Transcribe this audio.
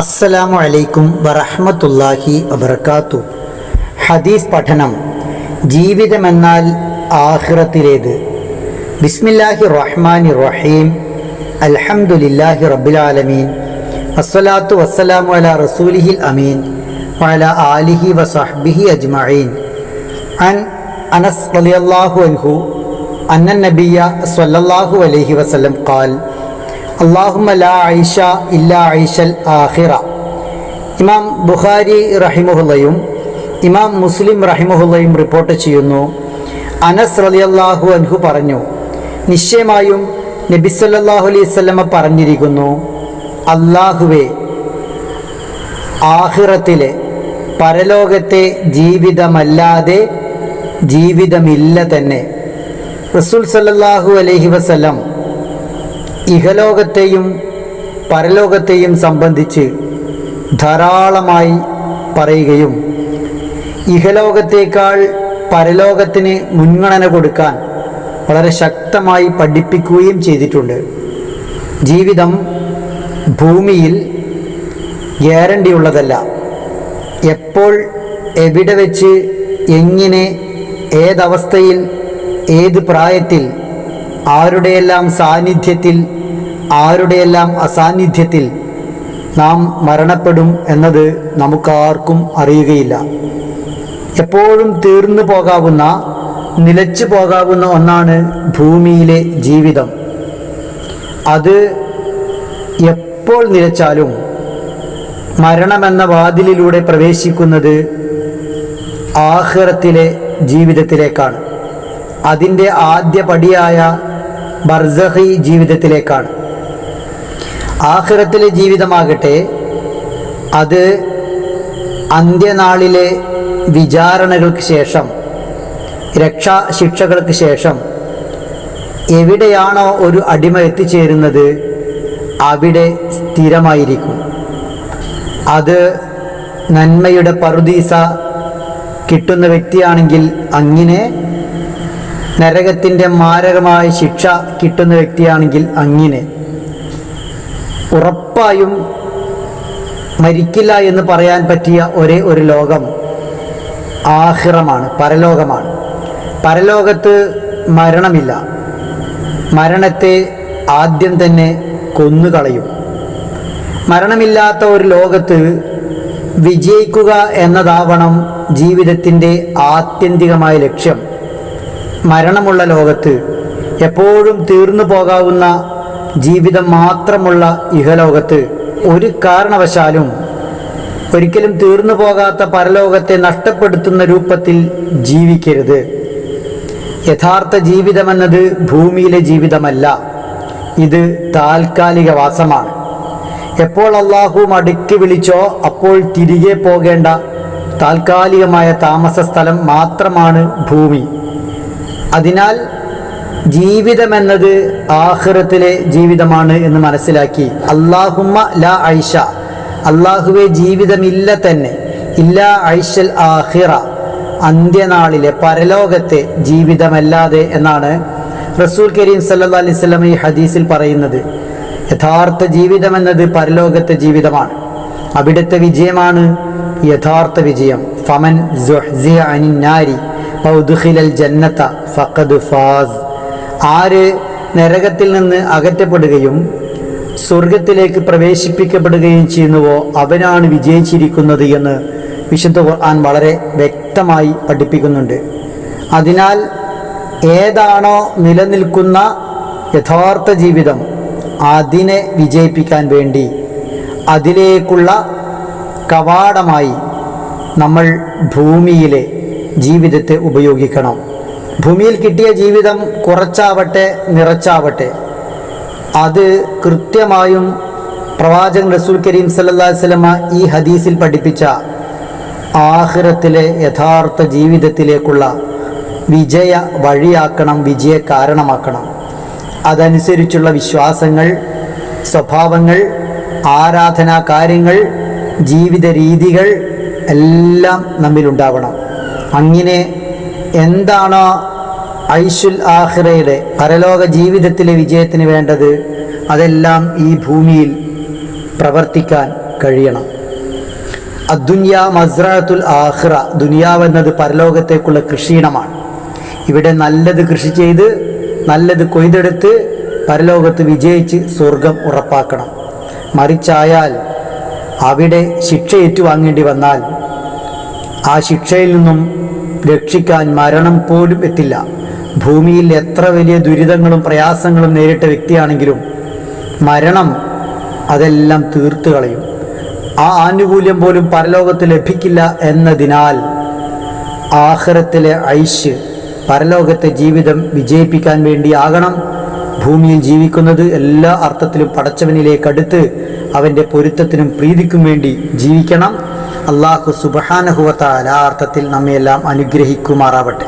അസ്സലാമു അലൈക്കും വറഹമത്തല്ലാഹി വബർക്കാത്തു ഹദീസ് പഠനം ജീവിതമെന്നാൽ ആഹ്റത്തിലേത്. ബിസ്മില്ലാഹി റഹ്മാനി റഹീം. അൽഹമുല്ലാഹി റബുലാലമീൻ അസ്സലാത്തു വസ്സലാമു അല റസൂലിഹിൽ അമീൻ. വഅല ആലിഹി വസഹ്ബിഹി അജ്മഈൻ. അൻ അനസ് റളിയല്ലാഹു അൻഹു അന്ന നബിയ സ്വല്ലല്ലാഹു അലൈഹി വസല്ലം ഖാൽ. അള്ളാഹുമ ലാ ഐഷ ഇല്ല ഐഷൽ ആഹിറ ഇമാം ബുഖാരി റഹിമുഹുല്ലയും ഇമാം മുസ്ലിം റഹിമുഹുല്ലയും റിപ്പോർട്ട് ചെയ്യുന്നു. അനസ് റലിയല്ലാഹു അൻഹു പറഞ്ഞു നിശ്ചയമായും നബിസല്ലാഹു അലൈഹി സ്വലമ പറഞ്ഞിരിക്കുന്നു അള്ളാഹുവെ ആഹിറത്തിലെ പരലോകത്തെ ജീവിതമല്ലാതെ ജീവിതമില്ല തന്നെ. റസൂൽ സല്ലാഹു അലൈഹി വസ്ലം ഇഹലോകത്തെയും പരലോകത്തെയും സംബന്ധിച്ച് ധാരാളമായി പറയുകയും ഇഹലോകത്തേക്കാൾ പരലോകത്തിന് മുൻഗണന കൊടുക്കാൻ വളരെ ശക്തമായി പഠിപ്പിക്കുകയും ചെയ്തിട്ടുണ്ട്. ജീവിതം ഭൂമിയിൽ ഗ്യാരണ്ടിയുള്ളതല്ല എപ്പോൾ എവിടെ വെച്ച് എങ്ങനെ ഏതവസ്ഥയിൽ ഏത് പ്രായത്തിൽ ആരുടെയെല്ലാം സാന്നിധ്യത്തിൽ ആരുടെയെല്ലാം അസാന്നിധ്യത്തിൽ നാം മരണപ്പെടും എന്നത് നമുക്കാർക്കും അറിയുകയില്ല. എപ്പോഴും തീർന്നു പോകാവുന്ന നിലച്ചു പോകാവുന്ന ഒന്നാണ് ഭൂമിയിലെ ജീവിതം. അത് എപ്പോൾ നിലച്ചാലും മരണമെന്ന വാതിലിലൂടെ പ്രവേശിക്കുന്നത് ആഹ്റത്തിലെ ജീവിതത്തിലേക്കാണ്. അതിന്റെ ആദ്യ പടിയായ ബർസഹി ജീവിതത്തിലേക്കാണ്. ആഹ്റത്തിലെ ജീവിതമാകട്ടെ അത് അന്ത്യനാളിലെ വിചാരണകൾക്ക് ശേഷം രക്ഷാ ശിക്ഷകൾക്ക് ശേഷം എവിടെയാണോ ഒരു അടിമ എത്തിച്ചേരുന്നത് അവിടെ സ്ഥിരമായിരിക്കും. അത് നന്മയുടെ പറുദീസ കിട്ടുന്ന വ്യക്തിയാണെങ്കിൽ അങ്ങനെ നരകത്തിന്റെ മാരകമായ ശിക്ഷ കിട്ടുന്ന വ്യക്തിയാണെങ്കിൽ അങ്ങിനെ. ഉറപ്പായും മരിക്കില്ല എന്ന് പറയാൻ പറ്റിയ ഒരേ ഒരു ലോകം ആഹിറമാണ് പരലോകമാണ്. പരലോകത്ത് മരണമില്ല. മരണത്തെ ആദ്യം തന്നെ കൊന്നുകളയും. മരണമില്ലാത്ത ഒരു ലോകത്ത് വിജയിക്കുക എന്നതാവണം ജീവിതത്തിന്റെ ആത്യന്തികമായ ലക്ഷ്യം. മരണമുള്ള ലോകത്ത് എപ്പോഴും തീർന്നു പോകാവുന്ന ജീവിതം മാത്രമുള്ള ഇഹലോകത്ത് ഒരു കാരണവശാലും ഒരിക്കലും തീർന്നു പോകാത്ത പരലോകത്തെ നഷ്ടപ്പെടുത്തുന്ന രൂപത്തിൽ ജീവിക്കരുത്. യഥാർത്ഥ ജീവിതമെന്നത് ഭൂമിയിലെ ജീവിതമല്ല. ഇത് താൽക്കാലിക വാസമാണ്. എപ്പോൾ അള്ളാഹു മടുക്കി വിളിച്ചോ അപ്പോൾ തിരികെ പോകേണ്ട താൽക്കാലികമായ താമസ സ്ഥലം മാത്രമാണ് ഭൂമി. അതിനാൽ ജീവിതമെന്നത് ആഹ്റത്തിലെ ജീവിതമാണ് എന്ന് മനസ്സിലാക്കി. അള്ളാഹുമ്മ ലാ ഐഷ. അള്ളാഹുവെ ജീവിതമില്ല തന്നെ. ഇല്ല ഐഷൽ ആഹിറ. അന്ത്യനാളിലെ പരലോകത്തെ ജീവിതമല്ലാതെ എന്നാണ് റസൂൽ കരീം സല്ലാ അലൈഹി സ്വലം ഈ ഹദീസിൽ പറയുന്നത്. യഥാർത്ഥ ജീവിതമെന്നത് പരലോകത്തെ ജീവിതമാണ്. അവിടുത്തെ വിജയമാണ് യഥാർത്ഥ വിജയം. ഫമൻ അനിന്നാരി. ജന്നത്ത ഫഖദ് ഫാസ്. ആര് നരകത്തിൽ നിന്ന് അകറ്റപ്പെടുകയും സ്വർഗത്തിലേക്ക് പ്രവേശിപ്പിക്കപ്പെടുകയും ചെയ്യുന്നുവോ അവനാണ് വിജയിച്ചിരിക്കുന്നത് എന്ന് വിശുദ്ധ ഖുർആൻ വളരെ വ്യക്തമായി പഠിപ്പിക്കുന്നുണ്ട്. അതിനാൽ ഏതാണോ നിലനിൽക്കുന്ന യഥാർത്ഥ ജീവിതം അതിനെ വിജയിപ്പിക്കാൻ വേണ്ടി അതിലേക്കുള്ള കവാടമായി നമ്മൾ ഭൂമിയിലെ ജീവിതത്തെ ഉപയോഗിക്കണം. ഭൂമിയിൽ കിട്ടിയ ജീവിതം കുറച്ചാവട്ടെ നിറച്ചാവട്ടെ. അത് കൃത്യമായും പ്രവാചകൻ റസൂൽ കരീം സല്ലാ വല്ലമ ഈ ഹദീസിൽ പഠിപ്പിച്ച ആഹ്റത്തിലെ യഥാർത്ഥ ജീവിതത്തിലേക്കുള്ള വിജയ വഴിയാക്കണം വിജയ കാരണമാക്കണം. അതനുസരിച്ചുള്ള വിശ്വാസങ്ങൾ സ്വഭാവങ്ങൾ ആരാധനാ കാര്യങ്ങൾ ജീവിത രീതികൾ എല്ലാം നമ്മിലുണ്ടാവണം. അങ്ങനെ എന്താണോ ഐഷുൽ ആഹ്റയുടെ പരലോക ജീവിതത്തിലെ വിജയത്തിന് വേണ്ടത് അതെല്ലാം ഈ ഭൂമിയിൽ പ്രവർത്തിക്കാൻ കഴിയണം. അദ്ദുന്യ മസ്രാത്തുൽ ആഹ്റ ദുനിയാവെന്നത് പരലോകത്തേക്കുള്ള കൃഷിയിടമാണ്. ഇവിടെ നല്ലത് കൃഷി ചെയ്ത് നല്ലത് കൊയ്തെടുത്ത് പരലോകത്ത് വിജയിച്ച് സ്വർഗം ഉറപ്പാക്കണം. മറിച്ചായാൽ അവിടെ ശിക്ഷ ഏറ്റുവാങ്ങേണ്ടി വന്നാൽ ആ ശിക്ഷയിൽ നിന്നും രക്ഷിക്കാൻ മരണം പോലും എത്തില്ല. ഭൂമിയിൽ എത്ര വലിയ ദുരിതങ്ങളും പ്രയാസങ്ങളും നേരിട്ട വ്യക്തിയാണെങ്കിലും മരണം അതെല്ലാം തീർത്തു കളയും. ആ ആനുകൂല്യം പോലും പരലോകത്ത് ലഭിക്കില്ല എന്നതിനാൽ ആഖിറത്തിലെ ഐശ് പരലോകത്തെ ജീവിതം വിജയിപ്പിക്കാൻ വേണ്ടിയാകണം. ഭൂമിയിൽ ജീവിക്കുന്നത് എല്ലാ അർത്ഥത്തിലും പടച്ചവനിലേക്കടുത്ത് അവന്റെ പൊരുത്തത്തിനും പ്രീതിക്കും വേണ്ടി ജീവിക്കണം. അള്ളാഹു സുബഹാനഹുവത്ത ആ അർത്ഥത്തിൽ നമ്മയെല്ലാം അനുഗ്രഹിക്കുമാറാവട്ടെ.